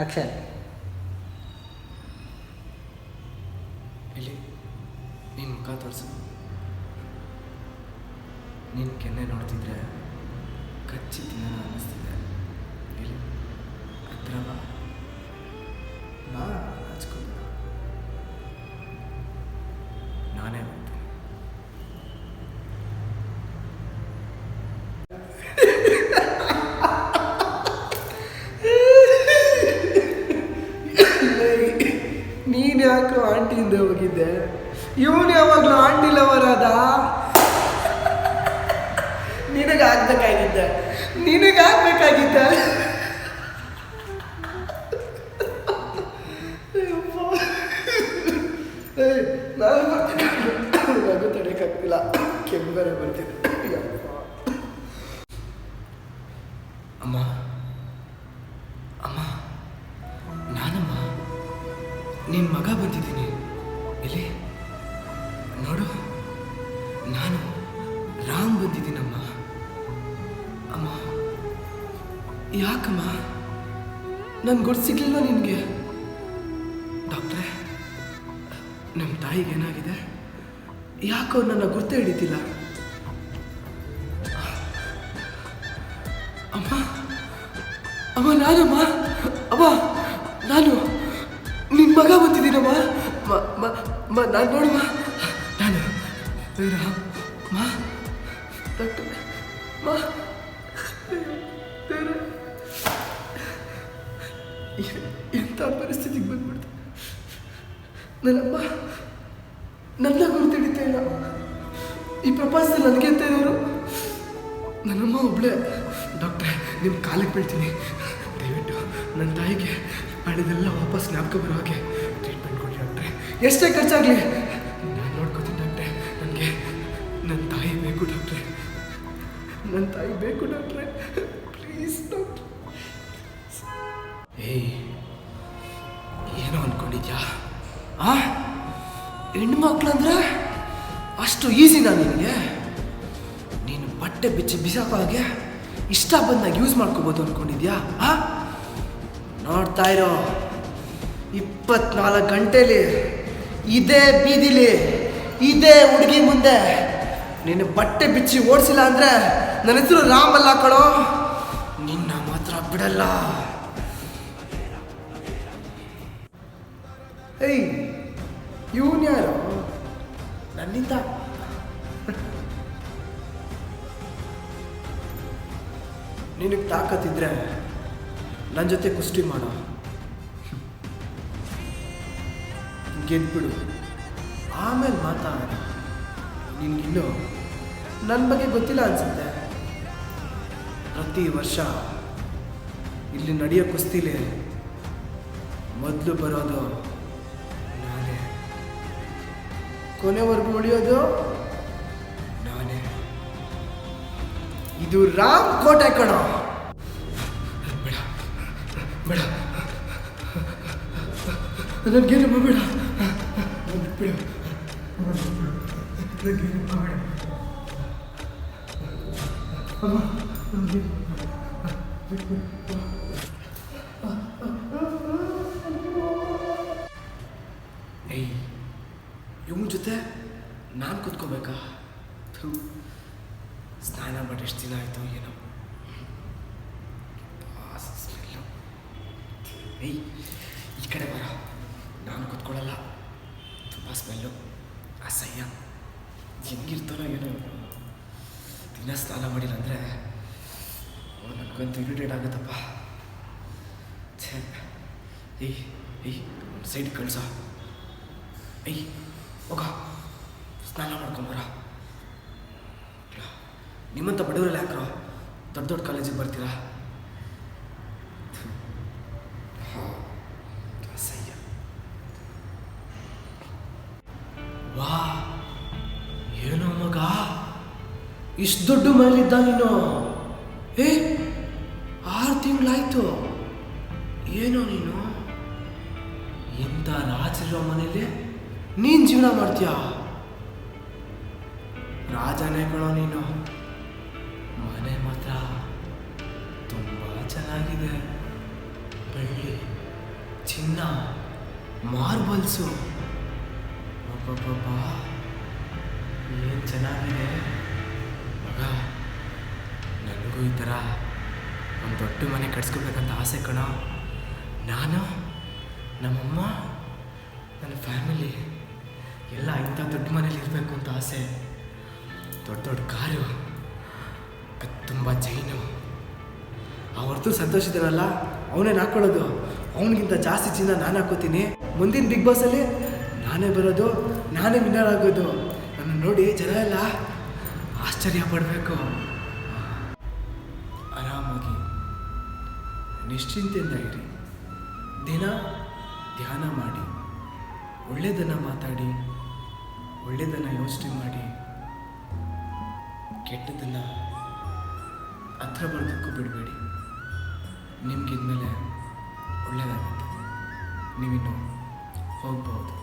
Action ಇಲ್ಲಿ ನಿನ್ನ ಮುಖ ತೋರಿಸು. ನಿನ್ನ ಕೆನ್ನೆ ನೋಡ್ತಿದ್ರೆ ಕಚ್ಚಿ ತಿನ್ನೋಣ ಅನ್ನಿಸ್ತಿದೆ. ನೀನು ಯಾಕೋ ಆಂಟಿಯಿಂದ ಹೋಗಿದ್ದೆ? ಇವನು ಯಾವಾಗಲೂ ಆಂಟಿ ಲವರ್ ಆದ ನಿನಗೆ ಆಗ್ಬೇಕಾಗಿದ್ದೆ ನಿನಗೆ ಆಗ್ಬೇಕಾಗಿದ್ದೆ ಅಯ್ಯಪ್ಪ. ಏಯ್, ನಾನು ನಗು ತಡೆಯಕ್ಕಾಗ್ತಿಲ್ಲ. ಕೆಮ್ಮು ಬೇರೆ ಬರ್ತಿದೆ. ಅಯ್ಯಪ್ಪ. ಅಮ್ಮ ಅಮ್ಮ. ನಿನ್ನ ಮಗ ಬಂದಿದ್ದೀನಿ. ಇಲ್ಲಿ ನೋಡು. ನಾನು ರಾಮ್ ಬಂದಿದ್ದೀನಮ್ಮ. ಅಮ್ಮ, ಯಾಕಮ್ಮ? ನನ್ನ ಗುಡ್ ಸಿಗ್ಲಿಲ್ಲ ನಿನಗೆ? ಡಾಕ್ಟ್ರೆ ನಮ್ಮ ತಾಯಿಗೆ ಏನಾಗಿದೆ? ಯಾಕೋ ನನ್ನ ಗುರ್ತು ಹಿಡಿತಿಲ್ಲ. ಅಮ್ಮ ಅಮ್ಮ, ನಾನಮ್ಮ, ಅಮ್ಮ, ನಾನು ನಾನು ನೋಡಮ್ಮ ನಾನು ಮಾ ಡಾಕ್ಟರ್ ಮಾ ಎಂಥ ಪರಿಸ್ಥಿತಿಗೆ ಬಂದ್ಬಿಡ್ತು? ನನ್ನಮ್ಮ, ನನ್ನ ಗುರುತು ಹಿಡಿತಾ ಇಲ್ಲ. ಈ ಪ್ರಪಂಚದಲ್ಲಿ ನನಗೆ ಅಂತ ಇರೋರು ನನ್ನಮ್ಮ ಒಬ್ಳೆ. ಡಾಕ್ಟ್ರೆ ನಿಮ್ಮ ಕಾಲಕ್ಕೆ ಬೀಳ್ತೀನಿ. ದಯವಿಟ್ಟು ನನ್ನ ತಾಯಿಗೆ ಮಾಡಿದೆಲ್ಲ ವಾಪಸ್ ಜ್ಞಾಪಕ ಬರೋ ಹಾಗೆ. ಎಷ್ಟೇ ಖರ್ಚಾಗಲಿ. ನಾನು ನೋಡ್ಕೋತೀನಿ ಡಾಕ್ಟ್ರೆ ನನಗೆ ನನ್ನ ತಾಯಿ ಬೇಕು ಡಾಕ್ಟ್ರೆ. ನನ್ನ ತಾಯಿ ಬೇಕು ಡಾಕ್ಟ್ರೆ. ಪ್ಲೀಸ್ ಡಾಕ್ಟ್ರೆ. ಏಯ್, ಏನೋ ಅನ್ಕೊಂಡಿದ್ಯಾ? ಆ? ಹೆಣ್ಮಕ್ಳಂದ್ರೆ ಅಷ್ಟು ಈಸಿನಾ ನಿನಗೆ. ನೀನು ಬಟ್ಟೆ ಬಿಚ್ಚಿ ಬಿಸಾಕೋ ಹಾಗೆ ಇಷ್ಟ ಬಂದಾಗ ಯೂಸ್ ಮಾಡ್ಕೋಬೋದು ಅನ್ಕೊಂಡಿದ್ಯಾ? ಆ? ನೋಡ್ತಾ ಇರೋ ಇಪ್ಪತ್ನಾಲ್ಕು ಗಂಟೆಲಿ ಇದೇ ಬೀದಿಲಿ, ಇದೇ ಹುಡುಗಿ ಮುಂದೆ. ನೀನು ಬಟ್ಟೆ ಬಿಚ್ಚಿ ಓಡಿಸಿಲ್ಲ ಅಂದರೆ ನನ್ನ ಹೆಸರು ರಾಮಲ್ಲ ಕಣೋ. ನಿನ್ನ ಮಾತ್ರ ಬಿಡಲ್ಲ. ಏಯ್ ಯಾರು? ನನ್ನಿಂದ? ನಿನಗೆ ತಾಕತ್ತಿದ್ರೆ ನನ್ನ ಜೊತೆ ಕುಸ್ತಿ ಮಾಡೋ. ಗೆದ್ಬಿಡು. ಆಮೇಲೆ ಮಾತಾಡೋಣ. ನಿನಗಿನ್ನು ನನ್ನ ಬಗ್ಗೆ ಗೊತ್ತಿಲ್ಲ ಅನಿಸುತ್ತೆ. ಪ್ರತಿ ವರ್ಷ ಇಲ್ಲಿ ನಡೆಯೋ ಕುಸ್ತಿಲಿ ಮೊದಲು ಬರೋದು ನಾನೇ. ಕೊನೆವರೆಗೂ ಉಳಿಯೋದು ನಾನೇ. ಇದು ರಾಮ್ ಕೋಟೆ ಕಣ. ಬೇಡ. ಬೇಡ. ಬಿಡು. ಇವನ ಜೊತೆ ನಾನು ಕೂತ್ಕೋಬೇಕಾ ಥು, ಸ್ನಾನ ಮಾಡಿ ಎಷ್ಟು ದಿನ ಆಯಿತು ಏನೋ ಆ ಸ್ಮೆಲ್ಲು ಏಯ್ ಈ ಕಡೆ ಬರ ನಾನು ಕೂತ್ಕೊಳ್ಳಲ್ಲ ತುಂಬ ಸ್ಮೆಲ್ಲು ಅಸಹ್ಯ ಹೆಂಗಿರ್ತಾನೋ ಏನೋ. ದಿನ ಸ್ನಾನ ಮಾಡಿಲ್ಲ ಅಂದರೆ ನನಗಂತೂ ಇರಿಟೇಟ್ ಆಗುತ್ತಪ್ಪ ಛೇ ಏಯ್ ಏಯ್ ಸೈಡ್ ಕಳ್ಸ ಏಯ್ ಹೋಗ ಸ್ನಾನ ಮಾಡ್ಕೊಂಬರ ನಿಮ್ಮಂಥ ಬಡವರಲ್ಲಿ ಹಾಕ್ರೋ ದೊಡ್ಡ ದೊಡ್ಡ ಕಾಲೇಜಿಗೆ ಬರ್ತೀರಾ ಏನೋ ಮಗ? ಇಷ್ಟು ದುಡ್ಡು ಮೇಲಿದ್ದ ನೀನು? ಏ, ಆರು ತಿಂಗಳಾಯ್ತು. ಏನೋ ನೀನು? ಎಂಥ ರಾಜರಿರೋ ಮನೇಲಿ ನೀನು ಜೀವನ ಮಾಡ್ತೀಯ? ರಾಜನೇ ಕಣೋ ನೀನು. ಮನೆ ಮಾತ್ರ ತುಂಬ ಚೆನ್ನಾಗಿದೆ. ಬೆಳ್ಳಿ, ಚಿನ್ನ, ಮಾರ್ಬಲ್ಸು. ಅಬ್ಬಬ್ಬಬ್ಬಾ. ಏನು ಚೆನ್ನಾಗಿದೆ? ಮಗ, ನನಗೂ ಈ ಥರ ಒಂದು ದೊಡ್ಡ ಮನೆ ಕಟ್ಸ್ಕೊಳ್ಬೇಕಂತ ಆಸೆ ಕಣ. ನಾನು, ನಮ್ಮಮ್ಮ, ನನ್ನ ಫ್ಯಾಮಿಲಿ ಎಲ್ಲ ಇಂಥ ದೊಡ್ಡ ಮನೇಲಿ ಇರಬೇಕು ಅಂತ ಆಸೆ. ದೊಡ್ಡ ದೊಡ್ಡ ಕಾರು ತುಂಬ ಜೈನು ಹೊರತು ಸಂತೋಷ ಇದ್ದಾರಲ್ಲ ಹಾಕ್ಕೊಳ್ಳೋದು ಅವನಿಗಿಂತ ಜಾಸ್ತಿ ಚಿನ್ನ ನಾನು ಹಾಕೋತೀನಿ. ಮುಂದಿನ ಬಿಗ್ ಬಾಸಲ್ಲಿ ನಾನೇ ಬರೋದು, ನಾನೇ ವಿನ್ನರ್ ಆಗೋದು. ನೋಡಿ, ಜನ ಎಲ್ಲ ಆಶ್ಚರ್ಯ ಪಡಬೇಕು. ಆರಾಮಾಗಿ ನಿಶ್ಚಿಂತೆಯಿಂದ ಇರಿ. ದಿನ ಧ್ಯಾನ ಮಾಡಿ. ಒಳ್ಳೆಯದನ್ನು ಮಾತಾಡಿ ಒಳ್ಳೆಯದನ್ನು ಯೋಚನೆ ಮಾಡಿ. ಕೆಟ್ಟದನ್ನು ಹತ್ರ ಬರೋದಕ್ಕೂ ಬಿಡಬೇಡಿ. ನಿಮ್ಗೆ ಇದ್ಮೇಲೆ ಒಳ್ಳೆಯದಾಗುತ್ತೆ ನೀವಿನ್ನು ಹೋಗ್ಬೋದು.